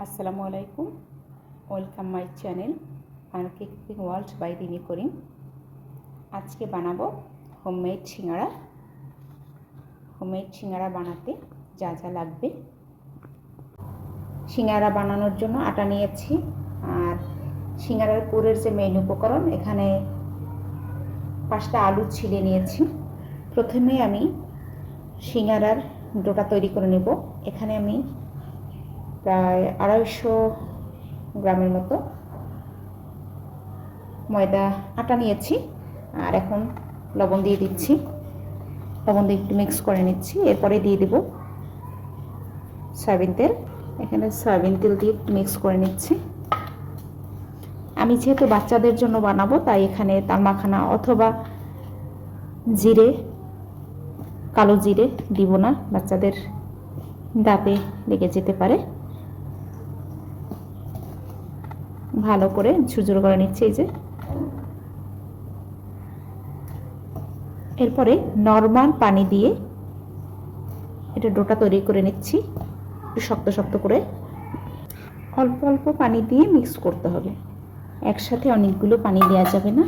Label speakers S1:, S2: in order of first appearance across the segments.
S1: আসসালামু আলাইকুম। Welcome my channel আনকে cooking world by Rimi Karim আজকে বানাবো হোমমেড সিঙ্গাড়া হোমমেড সিঙ্গাড়া বানাতে যা যা লাগবে। সিঙ্গাড়া বানানোর জন্য আটা নিয়েছি, আর সিঙ্গাড়ার পুরের যে মেইন উপকরণ, এখানে পাঁচটা আলু ছিলে নিয়েছি। প্রথমে আমি সিঙ্গারার ডোটা তৈরি করে নেব। এখানে আমি প্রায় আড়াইশো গ্রামের মতো ময়দা আটা নিয়েছি, আর এখন লবণ দিয়ে দিচ্ছি। লবণ দিয়ে একটু মিক্স করে নিচ্ছি, এরপরে দিয়ে দেব সয়াবিন তেল। এখানে সয়াবিন তেল দিয়ে মিক্স করে নিচ্ছি। আমি যেহেতু বাচ্চাদের জন্য বানাবো, তাই এখানে তাল মাখানা অথবা জিরে, কালো জিরে দিব না। বাচ্চাদের দাঁতে লেগে যেতে পারে। ভালো করে ঝুরঝুর করে নিচ্ছে এই যে। এরপরে নর্মাল পানি দিয়ে এটা ডোটা তৈরি করে নিচ্ছি, একটু শক্ত শক্ত করে। অল্প অল্প পানি দিয়ে মিক্স করতে হবে। একসাথে অনেকগুলো পানি দেওয়া যাবে না।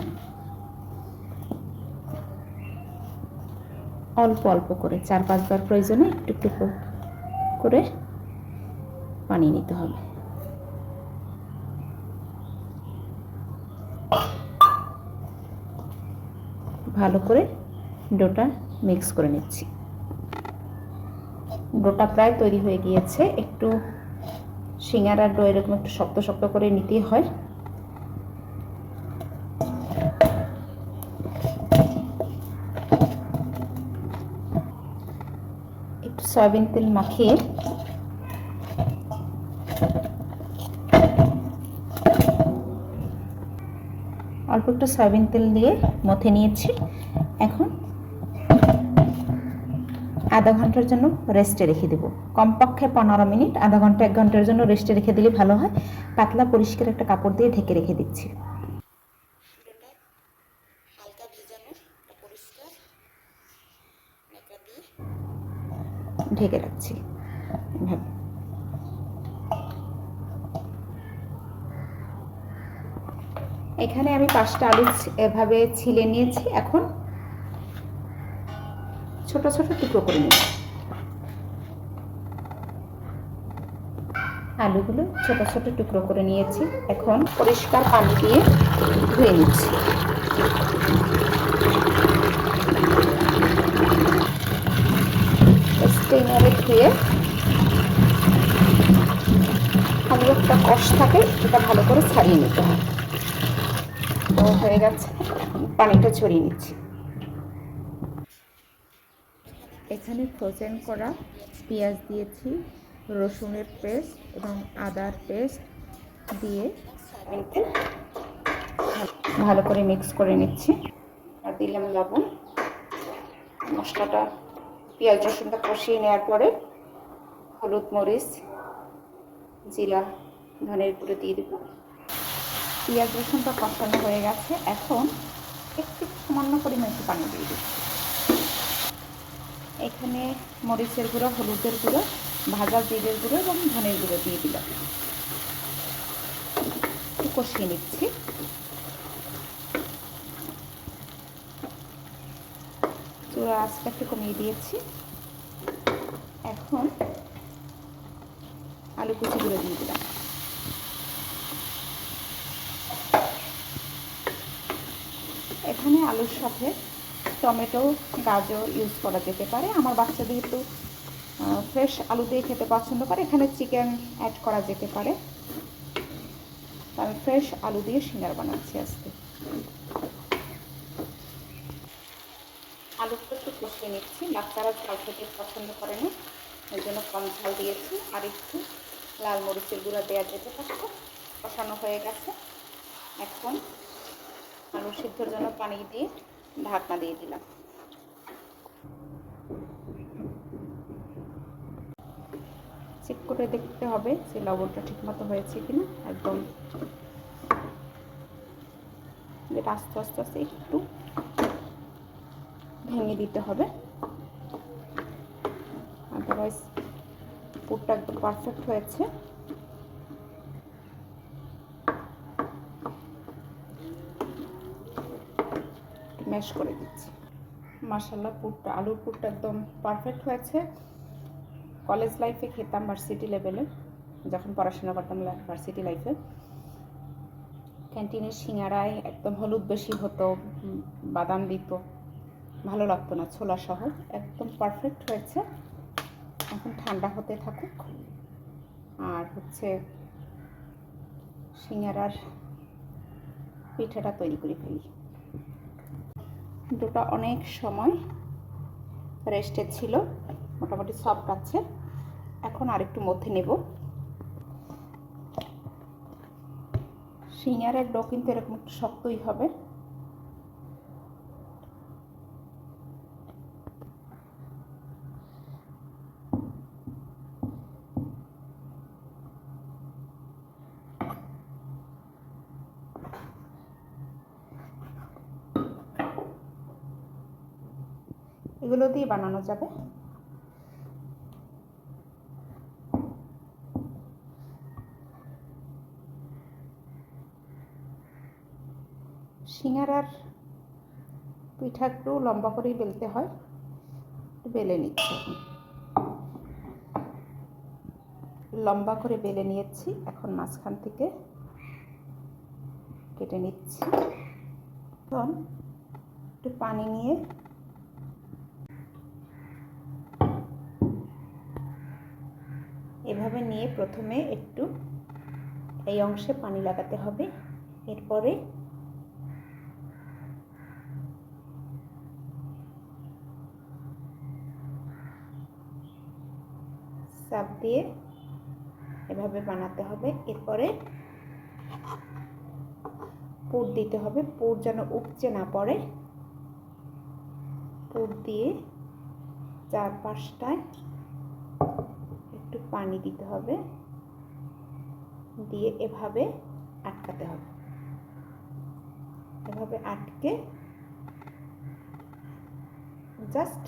S1: অল্প অল্প করে, চার পাঁচবার প্রয়োজনে একটু একটু করে পানি নিতে হবে। ভালো করে ডোটা মিক্স করে নিচ্ছি। ডোটা প্রায় তৈরি হয়ে গিয়েছে। একটু সিঙ্গারার ডো এরকম একটু শক্ত শক্ত করে নিতেই হয়। একটু সয়াবিন তেল মাখিয়ে অল্প একটু সয়াবিন তেল দিয়ে মথে নিয়েছি। এখন আধা ঘণ্টার জন্য রেস্টে রেখে দেবো। কমপক্ষে পনেরো মিনিট আধা ঘণ্টা এক ঘণ্টার জন্য রেস্টে রেখে দিলে ভালো হয়। পাতলা পরিষ্কার একটা কাপড় দিয়ে ঢেকে রেখে দিচ্ছি। ঢেকে রাখছি। এভাবে। এখানে আমি পাঁচটা আলু এভাবে ছিলে নিয়েছি। এখন ছোট ছোট টুকরো করে নিচ্ছি আলুগুলো ছোট ছোট টুকরো করে নিয়েছি। এখন পরিষ্কার পানি দিয়ে ধুয়ে নিচ্ছি। স্টেইনারে ধুয়ে আলু একটা কষ থাকে এটা ভালো করে ছাড়িয়ে নিতে হয় হয়ে গেছে। পানিটা ছড়িয়ে নিচ্ছি। এখানে ফ্রোজেন করা পেঁয়াজ দিয়েছি রসুনের পেস্ট এবং আদার পেস্ট দিয়ে ভালো করে মিক্স করে নিচ্ছি। আর দিলাম লবণ। মশলাটা পেঁয়াজ রসুনটা কষিয়ে নেওয়ার পরে হলুদ মরিচ জিরা ধনের গুঁড়ো দিয়ে দেবো। পেঁয়াজ রসুনটা কষানো হয়ে গেছে। এখন একটু সামান্য পরিমাণ পানি দিয়ে দিচ্ছি। এখানে মরিচের গুঁড়ো, হলুদের গুঁড়ো, ভাজা জিরের গুঁড়ো এবং ধনের গুঁড়ো দিয়ে দিলাম। একটু কষিয়ে নিচ্ছি। চূড়া আঁচটা একটু কমিয়ে দিয়েছি। এখন আলু কুচি গুঁড়ো দিয়ে দিলাম এখানে আলুর সাথে টমেটো, গাজর ইউজ করা যেতে পারে। আমার বাচ্চা যেহেতু ফ্রেশ আলু দিয়ে খেতে পছন্দ করে, এখানে চিকেন অ্যাড করা যেতে পারে। আমি ফ্রেশ আলু দিয়ে সিঙ্গার বানাচ্ছি আজকে। আলুটা একটু কষিয়ে নিচ্ছি। বাচ্চারা ঝাল খেতে পছন্দ করে না ওই জন্য কম ঝাল দিয়েছি। আর একটু লাল মরিচের গুঁড়া দেওয়া যেতে পারত কষানো হয়ে গেছে। এখন আলু সিদ্ধর জন্য পানি দিয়ে ঢাকনা দিয়ে দিলাম। চেক করে দেখতে হবে যে লবণটা ঠিকমতো হয়েছে কিনা, একদম আস্তে আস্তে আস্তে একটু ভেঙে দিতে হবে। আদারওয়াইজ পুরটা একদম পারফেক্ট হয়েছে। ম্যাশ করে দিচ্ছি। মাসাল্লাহ পুরটা, আলুর পুরটা একদম পারফেক্ট হয়েছে। কলেজ লাইফে খেতাম ভার্সিটি লেভেলে যখন পড়াশোনা করতাম ভার্সিটি লাইফে ক্যান্টিনের সিঙ্গারায় একদম হলুদ বেশি হতো বাদাম দিত। ভালো লাগতো না, ছোলা সহ, একদম পারফেক্ট হয়েছে। এখন ঠান্ডা হতে থাকুক। আর হচ্ছে সিঙ্গারার পিঠাটা তৈরি করে ফেলি। দুটো অনেক সময় রেস্টে ছিল, মোটামুটি সফট আছে। এখন আরেকটু মধ্যে নেব। সিঙারের ডো কিন্তু এরকম একটু শক্তই হবে এগুলো দিয়ে বানানো যাবে। সিঙ্গারার পিঠা একটু লম্বা করেই বেলতে হয়। বেলে নিচ্ছি। লম্বা করে বেলে নিয়েছি। এখন মাঝখান থেকে কেটে নিচ্ছি। এখন একটু পানি নিয়ে এভাবে নিয়ে প্রথমে একটু এই অংশে পানি লাগাতে হবে। এরপরে চাপ দিয়ে এভাবে বানাতে হবে। এরপরে পুর দিতে হবে। পুর যেন উপচে না পড়ে। পুর দিয়ে চার পাঁচটায় একটু পানি দিতে হবে। দিয়ে এভাবে আটকাতে হবে। এভাবে আটকে জাস্ট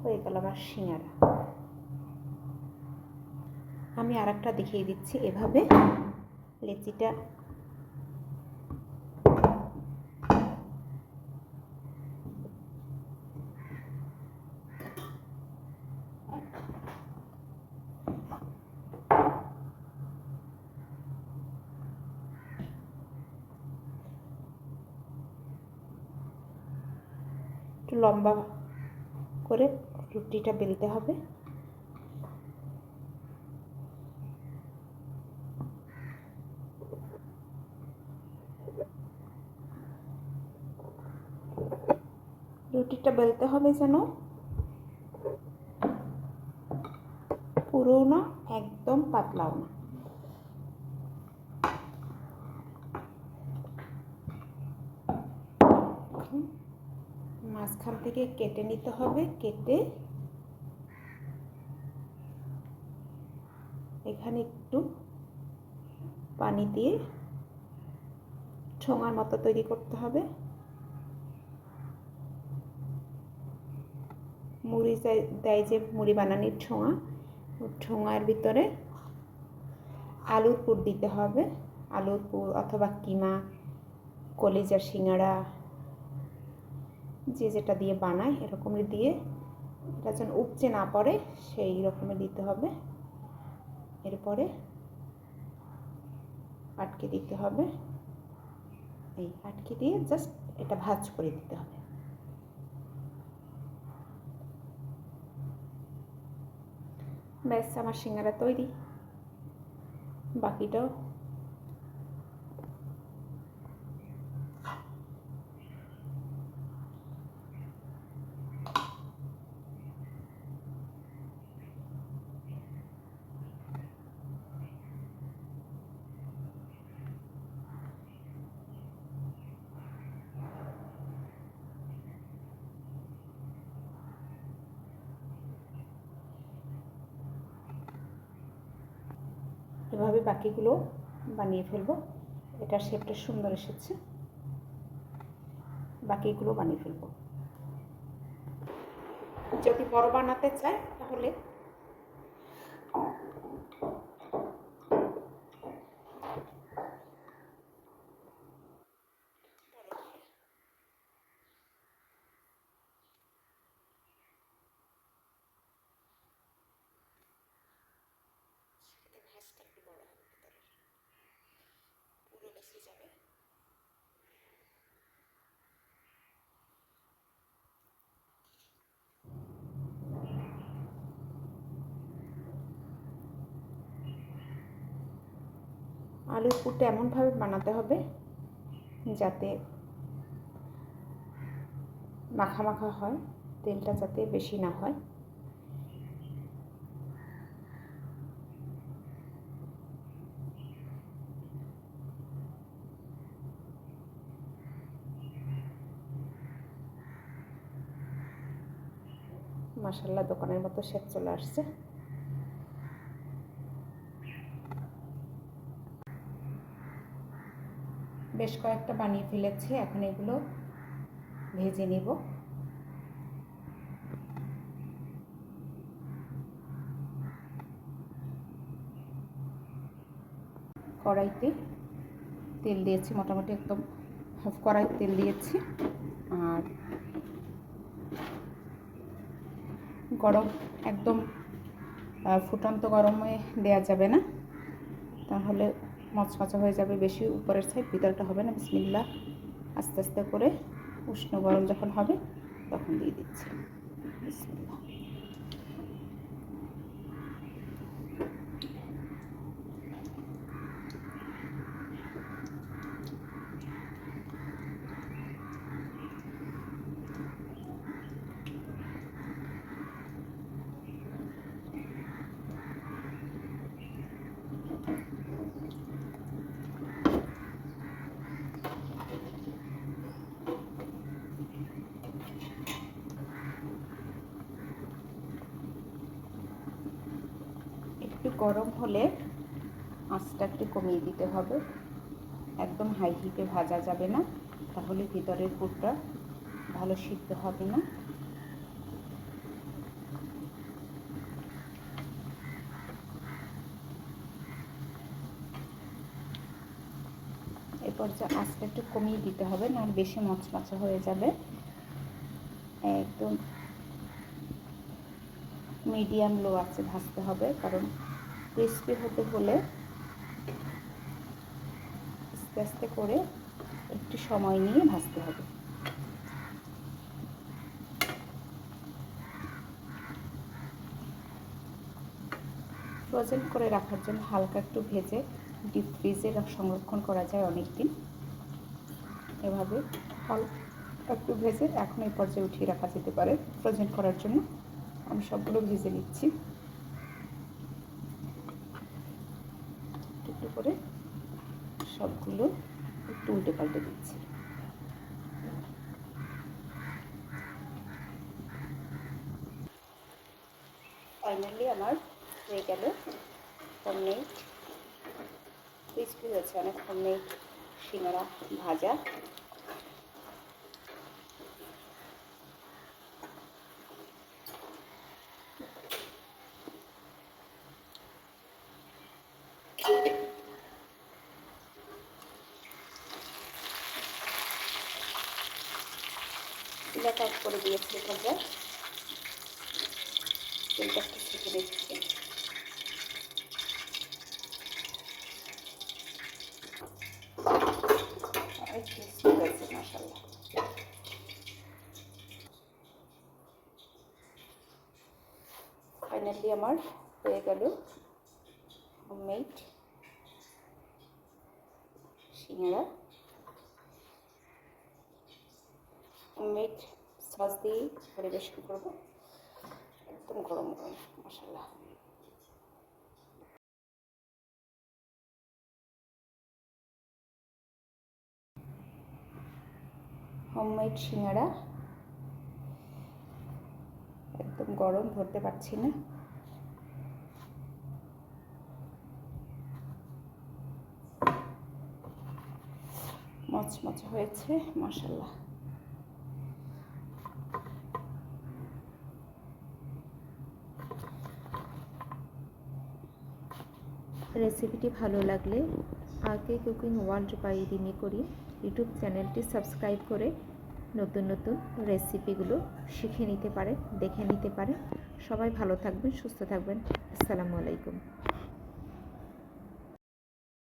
S1: হয়ে গেল আমার সিঙ্গারা আমি আর দেখিয়ে দিচ্ছি। এভাবে লেচিটা একটু লম্বা করে রুটিটা বেলতে হবে। রুটিটা বেলতে হবে যেন পুরো না একদম পাতলাও না। মাঝখান থেকে কেটে নিতে হবে, কেটে এখানে একটু পানি দিয়ে ঠোঙার মতো তৈরি করতে হবে। মুড়ি দেয় যে মুড়ি বানানির ওই ঠোঙার ভিতরে আলুর পুর দিতে হবে। আলুর পুর অথবা কিমা কলিজা সিঙ্গাড়া যে যেটা দিয়ে বানায় এরকমই দিয়ে এটা যেন উপচে না পড়ে সেই রকমের দিতে হবে। এরপরে আটকে দিতে হবে। এই আটকে দিয়ে জাস্ট এটা ভাজ করে দিতে হবে। ব্যাস, আমার সিঙ্গারা তৈরি। বাকিটাও এভাবে বাকিগুলো বানিয়ে ফেলব। এটার শেপটা সুন্দর এসেছে। বাকিগুলো বানিয়ে ফেলব। যদি বড় বানাতে চায়, তাহলে আলুর পুরটা এমনভাবে বানাতে হবে যাতে মাখা মাখা হয়, তেলটা যাতে বেশি না হয়। মাসাল্লাহ দোকানের মতো শেপ চলে আসছে। বেশ কয়েকটা বানিয়ে ফেলেছি, এখন এগুলো ভেজে নিব। কড়াইতে তেল দিয়েছি, মোটামুটি একদম হাফ কড়াই তেল দিয়েছি। আর গরম, একদম ফুটন্ত গরমে দেওয়া যাবে না। তাহলে মচমচা হয়ে যাবে, বেশি উপরের সাইড ভিতরটা হবে না বিসমিল্লা আস্তে আস্তে করে উষ্ণ গরম যখন হবে, তখন দিয়ে দিচ্ছি। বিসমিল্লা একটু গরম হলে আঁচটা একটু কমিয়ে দিতে হবে। একদম হাই হিটে ভাজা যাবে না, তাহলে ভিতরের পুরটা ভালো সিদ্ধ হবে না। এরপর যে আঁচটা একটু কমিয়ে দিতে হবে না বেশি মচমচা হয়ে যাবে। একদম মিডিয়াম লো আছে ভাজতে হবে, কারণ ক্রিস্পি হতে হলে আস্তে আস্তে করে একটু সময় নিয়ে ভাজতে হবে। ফ্রোজেন করে রাখার জন্য হালকা একটু ভেজে ডিপ ফ্রিজে সংরক্ষণ করা যায় অনেক দিন এভাবে হালকা একটু ভেজে এখন এই পর্যায়ে উঠিয়ে রাখা যেতে পারে। ফ্রোজেন করার জন্য আমি সবগুলো ভেজে নিচ্ছি একটু করে সবগুলো একটু উল্টে পাল্টে দিচ্ছি। ফাইনালি আমার হয়ে গেল হোমমেড ক্রিসপি হয়েছে অনেক হোমমেড সিঙ্গারা, ভাজা। চুলাটা অফ করে দিয়েছি এখানটা তেলটা একটু দিচ্ছি ফাইনালি আমার হয়ে গেল হোমমেড সিঙ্গারা হোমমেড সস দিয়ে পরিবেশন করব। একদম গরম গরম মশলা হোমমেড সিঙ্গারা একদম গরম, ধরতে পারছি না। মচমচে হয়েছে মশাল্লা রেসিপিটি ভালো লাগলে আগে কুকিং ওয়ার্ল্ড বাই রিমি করি। ইউটিউব চ্যানেলটি সাবস্ক্রাইব করে নতুন নতুন রেসিপিগুলো শিখে নিতে পারে, দেখে নিতে পারে। সবাই ভালো থাকবেন, সুস্থ থাকবেন। আসসালামু আলাইকুম।